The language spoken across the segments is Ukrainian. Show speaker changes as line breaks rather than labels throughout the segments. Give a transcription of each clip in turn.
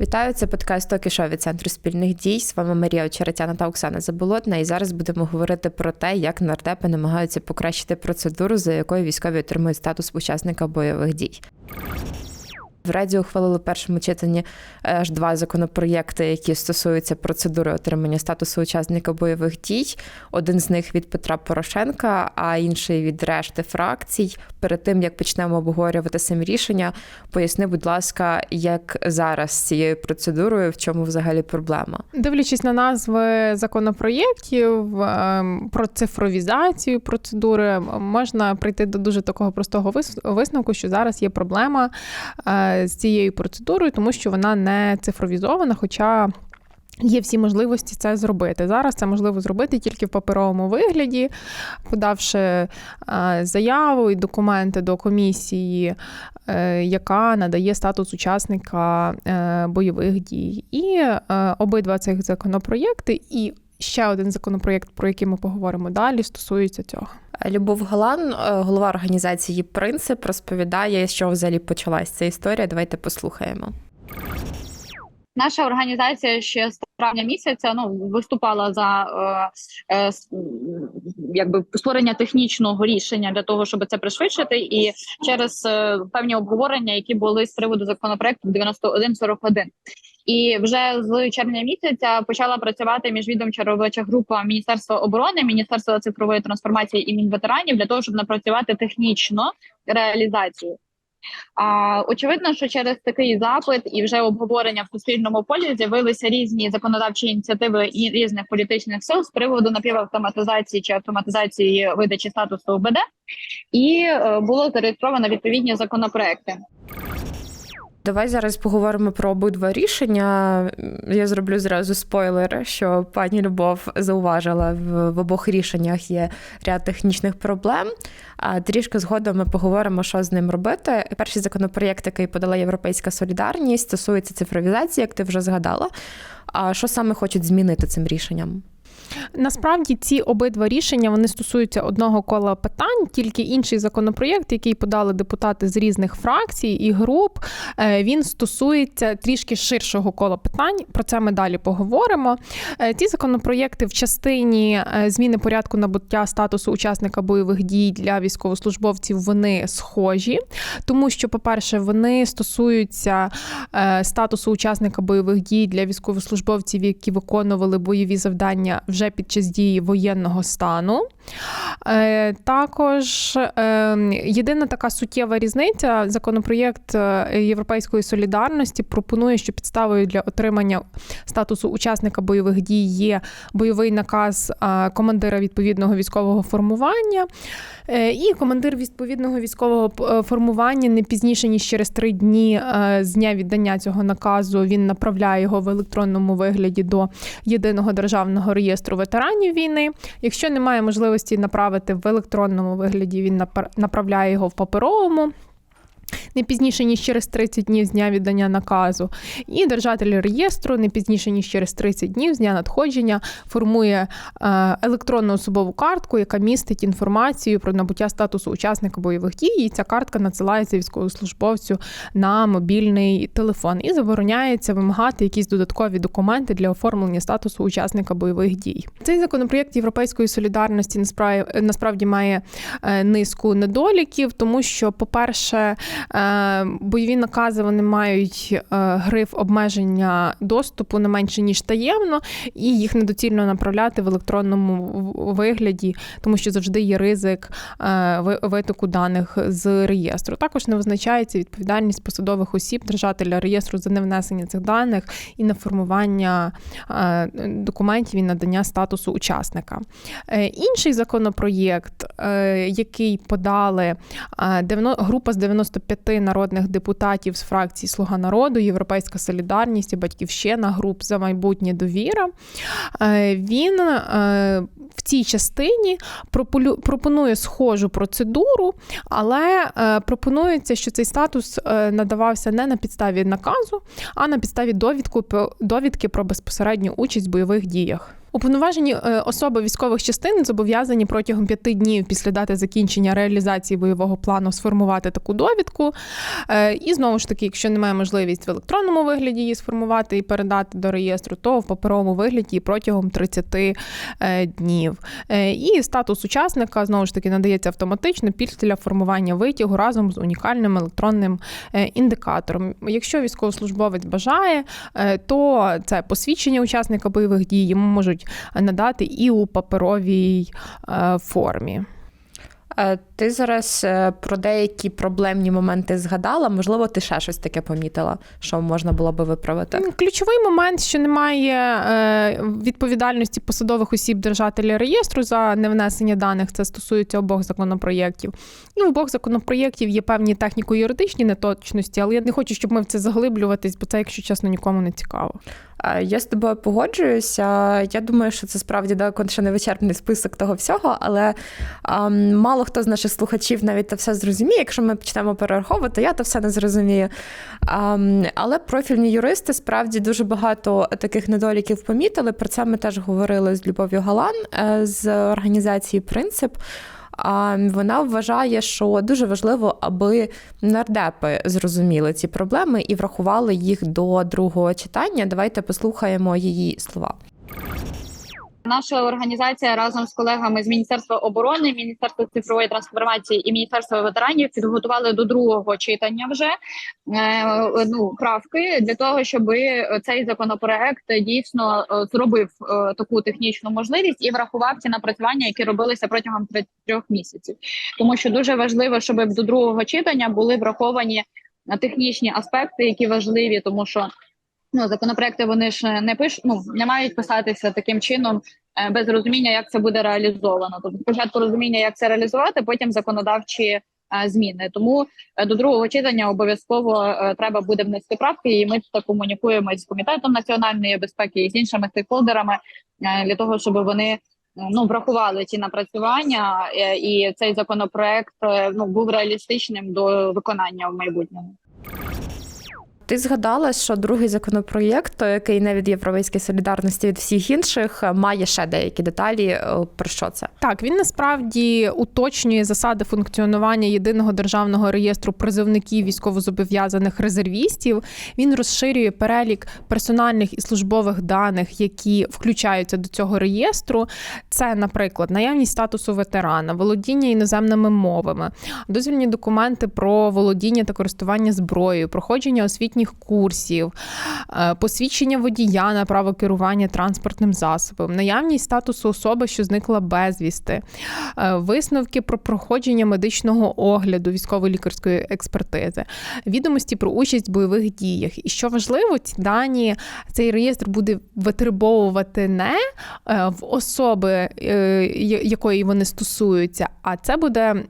Вітаю, це подкаст «Токі Шоу» від центру спільних дій. З вами Марія Очеретяна та Оксана Заболотна. І зараз будемо говорити про те, як нардепи намагаються покращити процедуру, за якою військові отримують статус учасника бойових дій. В Раді ухвалили в першому читанні аж два законопроєкти, які стосуються процедури отримання статусу учасника бойових дій. Один з них від Петра Порошенка, а інший від решти фракцій. Перед тим як почнемо обговорювати самі рішення, поясни, будь ласка, як зараз з цією процедурою, в чому взагалі проблема?
Дивлячись на назви законопроєктів ем, про цифровізацію процедури, можна прийти до дуже такого простого вис- висновку, що зараз є проблема е, з цією процедурою, тому що вона не цифровізована, хоча. Є всі можливості це зробити. Зараз це можливо зробити тільки в паперовому вигляді, подавши е, заяву і документи до комісії, е, яка надає статус учасника е, бойових дій. І обидва цих законопроєкти, і ще один законопроєкт, про який ми поговоримо далі, стосуються цього.
Любов Галан, е, голова організації Принцип, розповідає, що взагалі почалась ця історія. Давайте послухаємо.
Наша організація ще з травня місяця ну виступала за е, е, якби створення технічного рішення для того, щоб це пришвидшити, і через е, певні обговорення, які були з приводу законопроекту 9141. І вже з червня місяця почала працювати міжвідомча робоча група Міністерства оборони, Міністерства цифрової трансформації і Мінветеранів для того, щоб напрацювати технічно реалізацію. А очевидно, що через такий запит і вже обговорення в суспільному полі з'явилися різні законодавчі ініціативи і різних політичних сил з приводу напівавтоматизації чи автоматизації видачі статусу ОБД, і е, було зареєстровано відповідні законопроекти.
Давай зараз поговоримо про обидва рішення. Я зроблю зразу спойлер, що пані Любов зауважила в, обох рішеннях є ряд технічних проблем. А трішки згодом ми поговоримо, що з ним робити. Перший законопроєкт, який подала Європейська Солідарність, стосується цифровізації, як ти вже згадала. А що саме хочуть змінити цим рішенням?
Насправді ці обидва рішення вони стосуються одного кола питань, тільки інший законопроєкт, який подали депутати з різних фракцій і груп, е, він стосується трішки ширшого кола питань. Про це ми далі поговоримо. Е, Ці законопроєкти в частині е, зміни порядку набуття статусу учасника бойових дій для військовослужбовців вони схожі, тому що, по-перше, вони стосуються статусу учасника бойових дій для військовослужбовців, які виконували бойові завдання вже під час дії воєнного стану. Е, Також е, єдина така суттєва різниця: законопроєкт е, Європейської солідарності пропонує, що підставою для отримання статусу учасника бойових дій є бойовий наказ командира відповідного військового формування. І командир відповідного військового формування не пізніше ніж через три дні з дня віддання цього наказу він направляє його в електронному вигляді до єдиного державного реєстру ветеранів війни. Якщо немає можливості направити в електронному вигляді, він напра- направляє його в паперовому. Не пізніше ніж через 30 днів з дня віддання наказу, і держатель реєстру не пізніше ніж через 30 днів з дня надходження формує е, електронну особову картку, яка містить інформацію про набуття статусу учасника бойових дій. І ця картка надсилається військовослужбовцю на мобільний телефон і забороняється вимагати якісь додаткові документи для оформлення статусу учасника бойових дій. Цей законопроєкт Європейської солідарності насправді, має е, низку недоліків, тому що, по-перше, бойові накази вони мають е, гриф обмеження доступу не менше ніж таємно, і їх недоцільно направляти в електронному вигляді, тому що завжди є ризик е, витоку даних з реєстру. Також не визначається відповідальність посадових осіб держателя реєстру за невнесення цих даних і на формування е, документів і надання статусу учасника. Е, Інший законопроєкт, е, який подали е, група з 95 народних депутатів з фракції Слуга народу, Європейська солідарність і Батьківщина, груп за майбутнє довіра. Е, Він е, в цій частині пропонує схожу процедуру, але е, пропонується, що цей статус надавався не на підставі наказу, а на підставі довідку, довідки про безпосередню участь в бойових діях. Уповноважені е, особи військових частин зобов'язані протягом п'яти днів після дати закінчення реалізації бойового плану сформувати таку довідку. Е, І знову ж таки, якщо немає можливість в електронному вигляді її сформувати і передати до реєстру, то в паперовому вигляді протягом 30 е, днів. І статус учасника знову ж таки надається автоматично після формування витягу разом з унікальним електронним індикатором. Якщо військовослужбовець бажає, то це посвідчення учасника бойових дій йому можуть надати і у паперовій е, формі.
Ти зараз е, про деякі проблемні моменти згадала. Можливо, ти ще щось таке помітила, що можна було би виправити.
Ключовий момент, що немає е, відповідальності посадових осіб держателя реєстру за невнесення даних, це стосується обох законопроєктів. В обох законопроєктів є певні техніко-юридичні неточності, але я не хочу, щоб ми в це заглиблюватись, бо це, якщо чесно, нікому не цікаво.
Е, Я з тобою погоджуюся. Я думаю, що це справді далеко ще не вичерпний список того всього, але ем, мало хто з наших слухачів навіть це все зрозуміє. Якщо ми почнемо перераховувати, я то все не зрозумію. Ем, але профільні юристи справді дуже багато таких недоліків помітили. Про це ми теж говорили з Любов'ю Галан е, з організації Принцип. А вона вважає, що дуже важливо, аби нардепи зрозуміли ці проблеми і врахували їх до другого читання. Давайте послухаємо її слова.
Наша організація разом з колегами з Міністерства оборони, Міністерства цифрової трансформації і Міністерства ветеранів підготували до другого читання вже е, ну, правки для того, щоб цей законопроект дійсно е, зробив е, таку технічну можливість і врахував ці напрацювання, які робилися протягом тр- трьох місяців. Тому що дуже важливо, щоб до другого читання були враховані технічні аспекти, які важливі, тому що. Ну, законопроекти вони ж не пиш, ну не мають писатися таким чином, е, без розуміння, як це буде реалізовано. Тобто спочатку розуміння, як це реалізувати, потім законодавчі е, зміни. Тому е, до другого читання обов'язково е, треба буде внести правки, і ми це комунікуємо з комітетом національної безпеки і з іншими стейкхолдерами е, для того, щоб вони е, ну врахували ці напрацювання, е, і цей законопроект е, ну був реалістичним до виконання в майбутньому.
Ти згадала, що другий законопроєкт, який не від Європейської солідарності від всіх інших, має ще деякі деталі. Е, Про що це?
Так, він насправді уточнює засади функціонування єдиного державного реєстру призовників військовозобов'язаних резервістів. Він розширює перелік персональних і службових даних, які включаються до цього реєстру. Це, наприклад, наявність статусу ветерана, володіння іноземними мовами, дозвільні документи про володіння та користування зброєю, проходження освітніх курсів, е, посвідчення водія на право керування транспортним засобом, наявність статусу особи, що зникла безвісти, е, висновки про проходження медичного огляду військово-лікарської експертизи, відомості про участь в бойових діях. І що важливо, ці дані цей реєстр буде витребовувати не е, в особи, якої вони стосуються, а це буде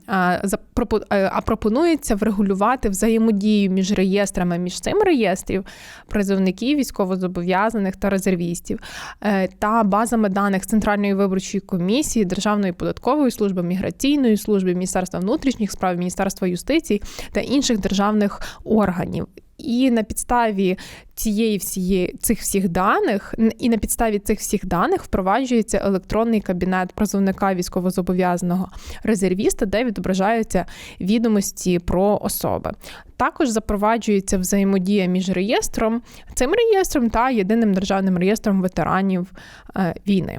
а пропонується врегулювати взаємодію між реєстрами, між цим реєстрів призовників, військовозобов'язаних та резервістів е, та базами даних Центральної виборчої комісії, Державної податкової служби, міграційної служби, Міністерства внутрішніх справ, Міністерства юстиції та інших державних органів. І на підставі цієї всієї цих всіх даних, і на підставі цих всіх даних впроваджується електронний кабінет призовника військовозобов'язаного резервіста, де відображаються відомості про особи. Також запроваджується взаємодія між реєстром, цим реєстром та єдиним державним реєстром ветеранів е, війни.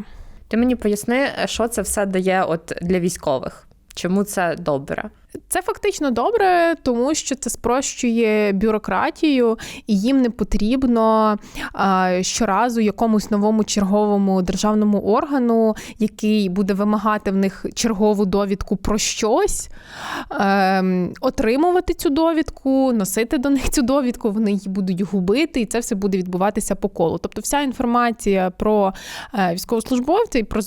Ти мені поясни, що це все дає от для військових? Чому це добре?
Це фактично добре, тому що це спрощує бюрократію, і їм не потрібно а, щоразу якомусь новому черговому державному органу, який буде вимагати в них чергову довідку про щось, ем, отримувати цю довідку, носити до них цю довідку, вони її будуть губити, і це все буде відбуватися по колу. Тобто, вся інформація про е, військовослужбовця і про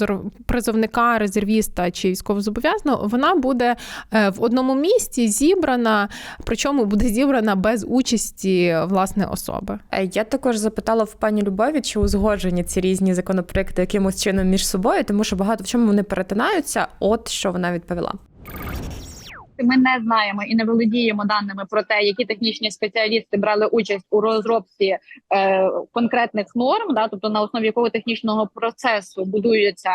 призовника, резервіста чи військовозобов'язаного, вона буде е, в одному місці зібрана, причому буде зібрана без участі власне особи.
Е, Я також запитала в пані Любові, чи узгоджені ці різні законопроекти якимось чином між собою, тому що багато в чому вони перетинаються. От що вона відповіла.
Ми не знаємо і не володіємо даними про те, які технічні спеціалісти брали участь у розробці е, конкретних норм, да, тобто на основі якого технічного процесу будуються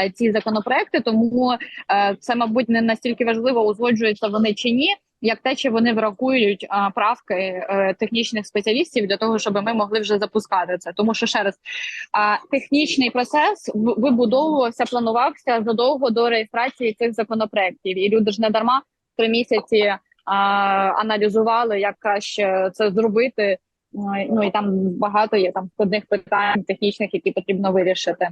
е, ці законопроекти. Тому е, це, мабуть, не настільки важливо, узгоджуються вони чи ні. Як те, чи вони врахують а, правки е, технічних спеціалістів для того, щоб ми могли вже запускати це, тому що ще раз а, технічний процес вибудовувався, планувався задовго до реєстрації цих законопроєктів, і люди ж не дарма три місяці а, аналізували, як краще це зробити. Ну і там багато є там складних питань технічних, які потрібно вирішити.